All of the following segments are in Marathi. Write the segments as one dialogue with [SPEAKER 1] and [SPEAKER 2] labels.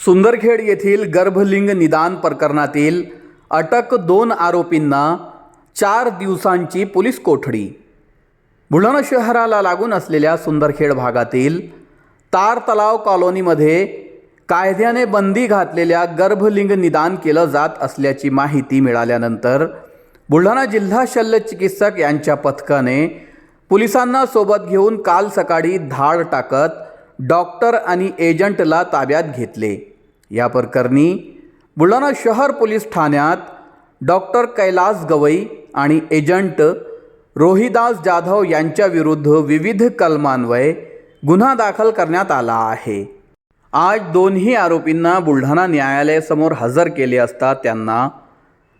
[SPEAKER 1] सुंदरखेड येथील गर्भलिंग निदान प्रकरणातील अटक दोन आरोपींना चार दिवसांची पोलीस कोठडी. बुलढाणा शहराला लागून असलेल्या सुंदरखेड भागातील तार तलाव कॉलनीमध्ये कायद्याने बंदी घातलेल्या गर्भलिंग निदान केलं जात असल्याची माहिती मिळाल्यानंतर बुलढाणा जिल्हा शल्य चिकित्सक यांच्या पथकाने पोलिसांना सोबत घेऊन काल सकाळी धाड टाकत डॉक्टर आणि एजंटला ताब्यात घेतले. या प्रकरणी बुलढाणा शहर पोलीस ठाण्यात डॉक्टर कैलास गवई आणि एजंट रोहिदास जाधव यांच्याविरुद्ध विविध कलमान्वये गुन्हा दाखल करण्यात आला आहे. आज दोन्ही आरोपींना बुलढाणा न्यायालयासमोर हजर केले असता त्यांना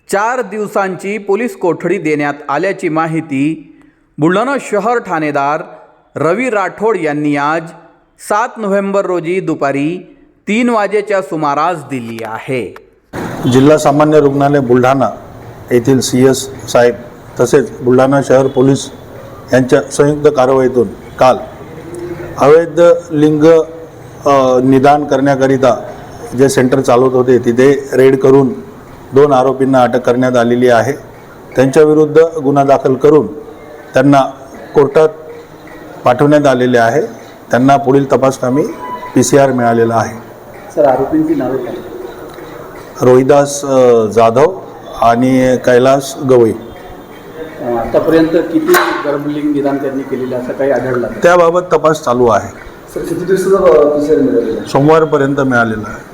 [SPEAKER 1] चार दिवसांची पोलीस कोठडी देण्यात आल्याची माहिती बुलढाणा शहर ठाणेदार रवी राठोड यांनी आज सात नोव्हेंबर रोजी दुपारी तीन वाजेच्या सुमारास दिली आहे.
[SPEAKER 2] जिल्हा सामान्य रुग्णालय बुलढाणा येथील सी एस साहेब तसेच बुलढाणा शहर पोलीस यांच्या संयुक्त कारवाईतून काल अवैध लिंग निदान करण्याकरिता जे सेंटर चालवत होते तिथे रेड करून दोन आरोपींना अटक करण्यात आलेली आहे. त्यांच्याविरुद्ध गुन्हा दाखल करून त्यांना कोर्टात पाठवण्यात आलेले आहे. त्यांना पुढील तपासकामी पी सी आर मिळालेला आहे.
[SPEAKER 1] सर आरोपींची नावे काय?
[SPEAKER 2] रोहिदास जाधव आणि कैलास गवई.
[SPEAKER 1] आतापर्यंत किती गर्भलिंग निदान त्यांनी केलेलं असं काही आढळलं
[SPEAKER 2] त्याबाबत तपास चालू आहे.
[SPEAKER 1] सर किती दिवसाचा
[SPEAKER 2] सोमवारपर्यंत मिळालेला आहे.